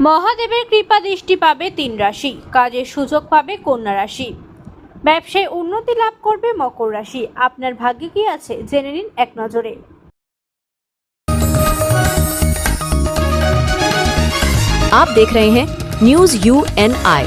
মহাদেবের কৃপা দৃষ্টি পাবে তিন রাশি কাজের সুযোগ পাবে কন্যা রাশি ব্যবসায় উন্নতি লাভ করবে মকর রাশি আপনার ভাগ্যে কি আছে জেনে নিন এক নজরে आप देख रहे हैं न्यूज यू एन आई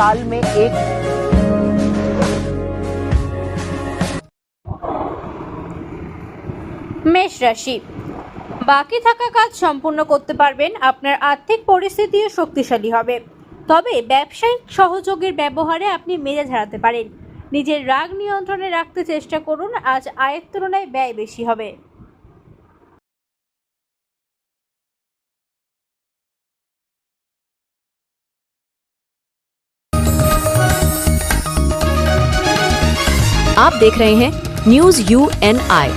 साल में एक মেষ রাশি বাকি থাকা কাজ সম্পূর্ণ করতে পারবেন আপনার আর্থিক পরিস্থিতিও শক্তিশালী হবে তবে ব্যবসায়িক সহযোগের ব্যবহারে আপনি মেজাজ হারাতে পারেন নিজের রাগ নিয়ন্ত্রণে রাখতে চেষ্টা করুন আজ আয়ের তুলনায় ব্যয় বেশি হবে आप देख रहे हैं news U N I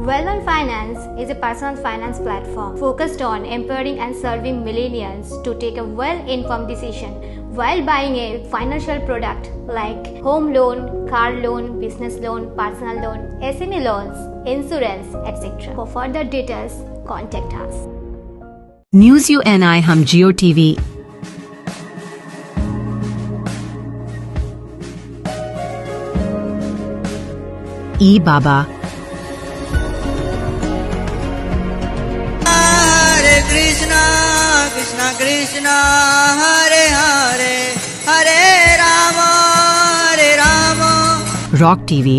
well finance is a personal finance platform focused on empowering and serving millennials to take a well inform decision well buying a financial product like home loan car loan business loan personal loan S M E loan insurance etcetera for further details contact news U N I Hum Geo TV E Baba. Hare Krishna Krishna Krishna Hare Hare Hare Ram Hare Ram. Rock TV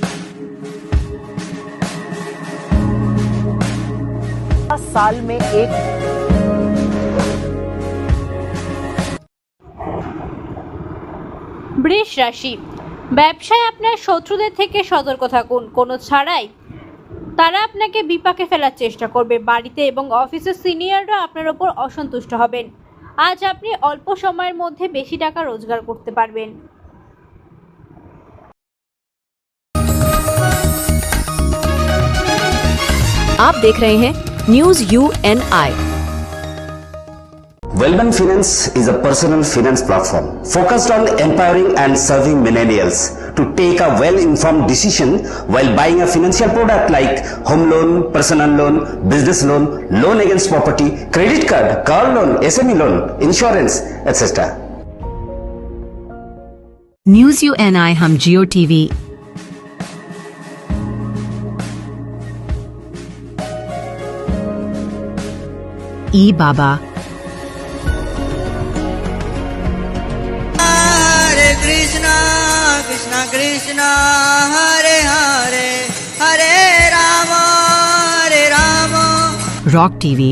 साल में एक বৃষ রাশি ব্যবসায় আপনার শত্রুদের থেকে সতর্ক থাকুন কোনো ছাড়াই তারা আপনাকে বিপাকে ফেলার চেষ্টা করবে বাড়িতে এবং অফিসের সিনিয়ররা আপনার ওপর অসন্তুষ্ট হবেন আজ আপনি অল্প সময়ের মধ্যে বেশি টাকা রোজগার করতে পারবেন आप देख रहे हैं News UNI. Wellman Finance is a personal finance platform focused on empowering and serving millennials to take a well-informed decision while buying a financial product like home loan, personal loan, business loan, loan against property, credit card, car loan, SME loan, insurance, etc. News UNI Hum Geo TV E Baba Hare Krishna Krishna Krishna Hare Hare Hare Ram Hare Ram rock TV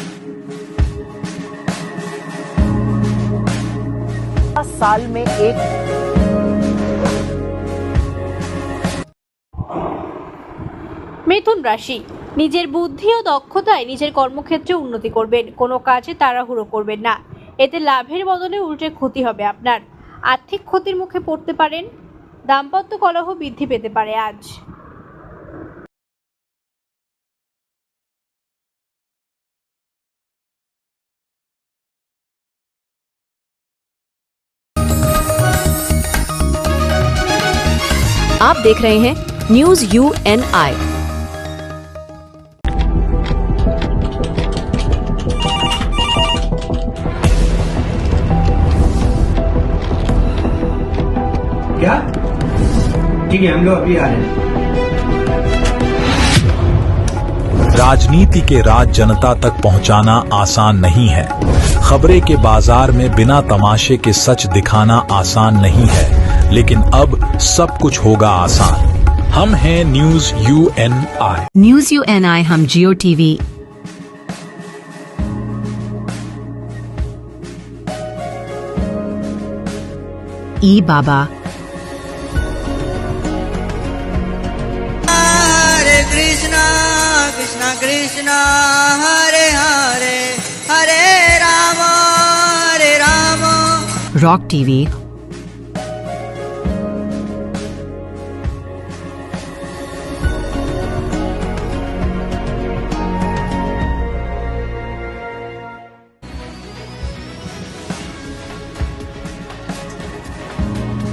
साल में एक মিথুন রাশি নিজের বুদ্ধি ও দক্ষতায় নিজের কর্মক্ষেত্রে উন্নতি করবেন কোনো কাজে তাড়াহুড়ো করবেন না এতে লাভের বদলে উল্টে ক্ষতি হবে আপনার আর্থিক ক্ষতির মুখে পড়তে পারেন দাম্পত্য কলহ বৃদ্ধি পেতে পারে আজ आप देख रहे हैं न्यूज़ यू एन आई क्या? ठीक है हम लोग अभी आ रहे हैं। राजनीति के राज जनता तक पहुंचाना आसान नहीं है। खबरें के बाज़ार में बिना तमाशे के सच दिखाना आसान नहीं है। लेकिन अब सब कुछ होगा आसान। हम हैं news U N I news U N I Hum Geo TV. E Baba. Hare Krishna Krishna Krishna Hare Hare Hare Ram Hare Ram. Rock TV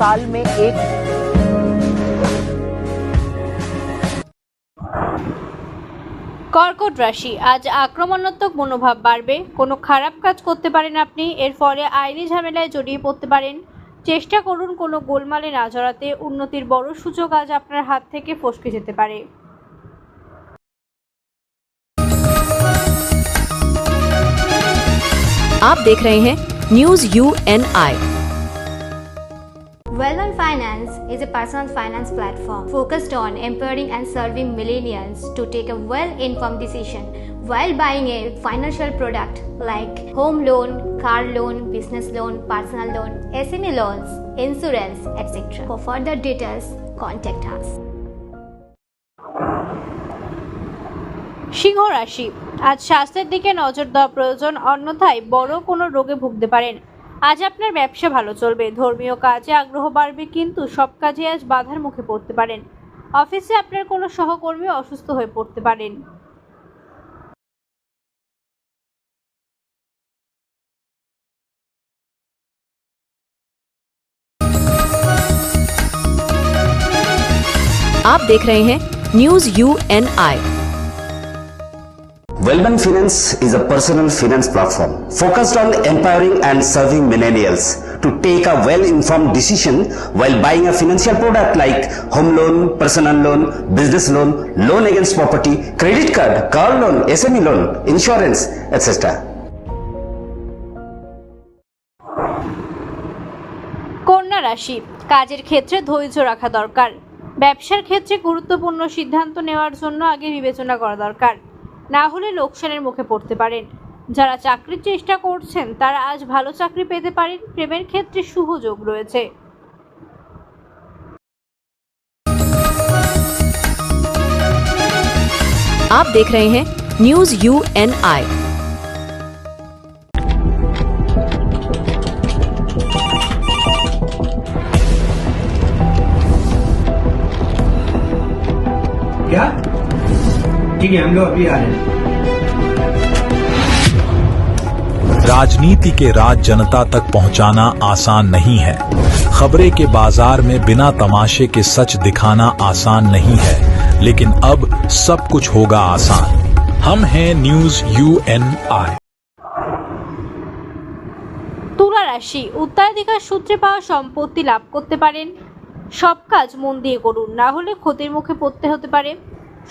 साल में एक কর্কট রাশি আজ আক্রমণাত্মক মনোভাব বাড়বে কোনো খারাপ কাজ করতে পারেন আপনি এর ফলে আইনি ঝামেলায় জড়িয়ে পড়তে পারেন চেষ্টা করুন কোনো গোলমালে না জড়াতে উন্নতির বড় সুযোগ আজ আপনার হাত থেকে ফসকে যেতে পারে आप देख रहे हैं news U N I Well on Finance is a personal finance platform focused on empowering and serving millennials to take a well informed decision while buying a financial product like home loan, car loan, business loan, personal loan, SME loans, insurance, etc. For further details, contact us. সিংহ রাশি আজ স্বাস্থ্যের দিকে নজর দেওয়া প্রয়োজন অন্যথায় বড় কোনো রোগে ভুগতে পারেন আজ আপনার ব্যবসা ভালো চলবে, ধর্মীয় কাজে আগ্রহ বাড়বে, কিন্তু সব কাজে আজ বাধার মুখে পড়তে পারেন। অফিসে আপনার কোনো সহকর্মী অসুস্থ হয়ে পড়তে পারেন। आप देख रहे हैं news U N I Wellman Finance is a personal finance platform focused on empowering and serving millennials to take a well-informed decision while buying a financial product like home loan, personal loan, business loan, loan against property, credit card, car loan, SME loan, insurance, etc. কন্যা রাশি কাজের ক্ষেত্রে ধৈর্য রাখা দরকার ব্যবসার ক্ষেত্রে গুরুত্বপূর্ণ সিদ্ধান্ত নেওয়ার জন্য আগে বিবেচনা করা দরকার না হলে লোকসানের মুখে পড়তে পারেন যারা চাকরির চেষ্টা করছেন তারা আজ ভালো চাকরি পেতে পারেন প্রেমের ক্ষেত্রে শুভ যোগ রয়েছে आप देख रहे हैं न्यूज यू एन आई ठीक है हम लोग अभी आ रहे हैं राजनीति के राज जनता तक पहुंचाना आसान नहीं है खबरें के बाजार में बिना तमाशे के सच दिखाना आसान नहीं है लेकिन अब सब कुछ होगा आसान हम हैं न्यूज यू एन आई তুলা রাশি উত্তরাধিকার সূত্রে পাওয়া সম্পত্তি লাভ করতে পারেন সব কাজ মন দিয়ে করুন না হলে ক্ষতির মুখে পড়তে হতে পারে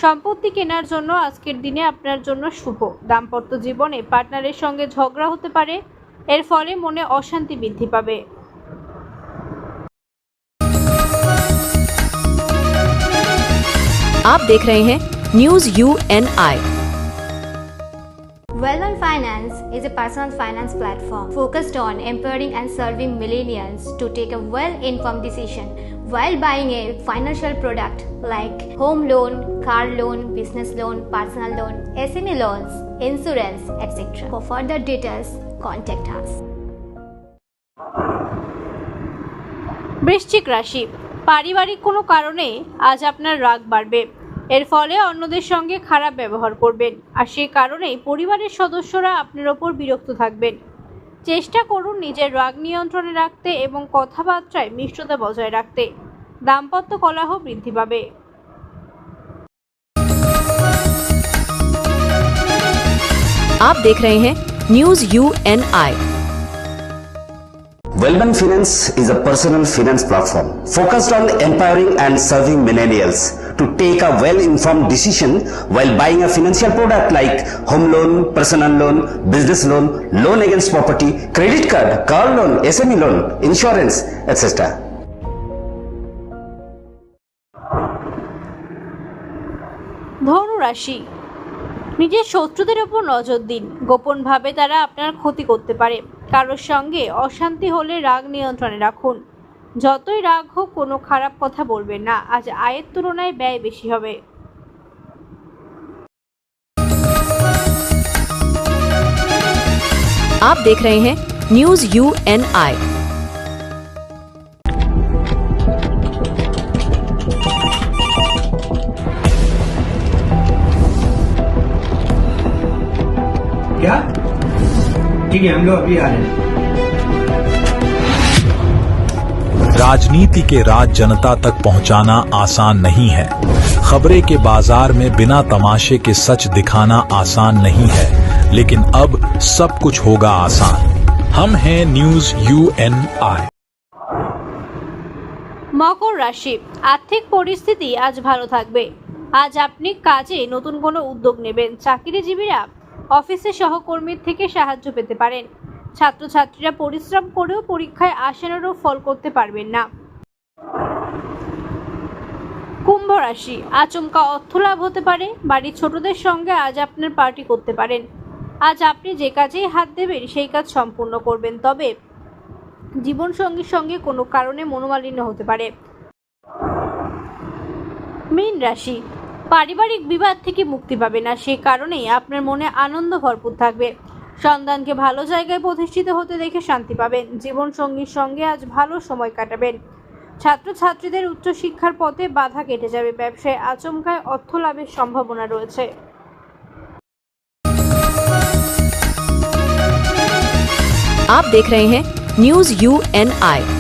সম্পত্তি কেনার জন্য আজকের দিনে আপনার জন্য শুভ দাম্পত্য জীবনে পার্টনারের সঙ্গে ঝগড়া হতে পারে এর ফলে মনে অশান্তি বৃদ্ধি পাবে आप देख रहे हैं news U N I Wellman Finance is a personal finance platform focused on empowering and serving millennials to take a well-informed decision while buying a financial product like home loan, car loan, business loan, personal loan, SME loans, insurance, etc. For further details, contact us. বৃশ্চিক রাশি পারিবারিক কোনো কারণে আজ আপনার রাগ বাড়বে এর ফলে অন্যদের সঙ্গে খারাপ ব্যবহার করবেন আর সেই কারণেই পরিবারের সদস্যরা আপনার ওপর বিরক্ত থাকবেন চেষ্টা করুন নিজের রাগ নিয়ন্ত্রণে রাখতে এবং কথাবার্তায় মিষ্টতা বজায় রাখতে দাম্পত্য কলহ বৃদ্ধি পাবে आप देख रहे हैं news U N I Wellman Finance is a personal finance platform focused on empowering and serving millennials To take a well-informed decision while buying a financial product like home loan, personal loan, business loan, loan against property, credit card, car loan, SME loan, insurance, etc. ধনু রাশি নিজের শত্রুদের উপর নজর দিন গোপনভাবে তারা আপনার ক্ষতি করতে পারে কারোর সঙ্গে অশান্তি হলে রাগ নিয়ন্ত্রণে রাখুন যতই রাগ হোক কোনো খারাপ কথা বলবেন না আজ আয়ের তুলনায় ব্যয় বেশি হবে आप देख रहे हैं न्यूज यू एन आई क्या ठीक है हम लोग अभी आ रहे हैं राजनीति के राज जनता तक पहुंचाना आसान नहीं है खबरें के बाजार में बिना तमाशे के सच दिखाना आसान नहीं है लेकिन अब सब कुछ होगा आसान हम हैं न्यूज यू एन आई মকর রাশি আর্থিক পরিস্থিতি আজ ভালো থাকবে আজ আপনি কাজে নতুন কোনো উদ্যোগ নেবেন চাকরিজীবীরা অফিসে সহকর্মীর থেকে সাহায্য পেতে পারেন ছাত্রছাত্রীরা পরিশ্রম করেও পরীক্ষায় আশানুরূপ ফল করতে পারবেন না। কুম্ভ রাশি, আচমকা অর্থ লাভ হতে পারে, বাড়ির ছোটদের সঙ্গে আজ আপনার পার্টি করতে পারেন। আজ আপনি যে কাজেই হাত দেবেন, সেই কাজ সম্পূর্ণ করবেন, তবে জীবনসঙ্গীর সঙ্গে কোনো কারণে মনোমালিন্য হতে পারে। মীন রাশি, পারিবারিক বিবাদ থেকে মুক্তি পাবে না সেই কারণেই আপনার মনে আনন্দ ভরপুর থাকবে। সন্তানকে ভালো জায়গায় প্রতিষ্ঠিত হতে দেখে শান্তি পাবেন জীবনসঙ্গীর সঙ্গে আজ ভালো সময় কাটাবেন ছাত্রছাত্রীদের উচ্চশিক্ষার পথে বাধা কেটে যাবে ব্যবসায় আচমকায় অর্থ লাভের সম্ভাবনা রয়েছে आप देख रहे हैं न्यूज यू एन आई